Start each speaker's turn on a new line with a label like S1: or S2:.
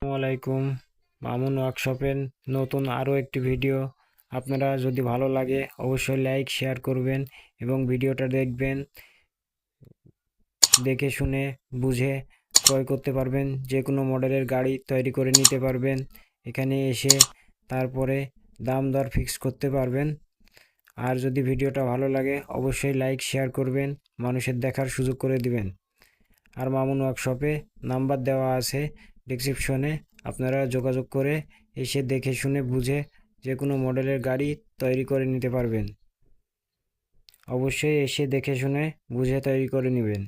S1: আসসালামু আলাইকুম। মামুন ওয়ার্কশপের নতুন আরও একটি ভিডিও। আপনারা যদি ভালো লাগে অবশ্যই লাইক, শেয়ার করবেন এবং ভিডিওটা দেখবেন, দেখে শুনে বুঝে ক্রয় করতে পারবেন। যে কোনো মডেলের গাড়ি তৈরি করে নিতে পারবেন। এখানে এসে তারপরে দাম দর ফিক্স করতে পারবেন। আর যদি ভিডিওটা ভালো লাগে অবশ্যই লাইক, শেয়ার করবেন, মানুষের দেখার সুযোগ করে দিবেন। আর মামুন ওয়ার্কশপে নাম্বার দেওয়া আছে ডিসক্রিপশনে আপনারা যোগাযোগ করে এসে দেখে শুনে বুঝে যে কোনো মডেলের গাড়ি তৈরি করে নিতে পারবেন। অবশ্যই এসে দেখে শুনে বুঝে তৈরি করে নেবেন।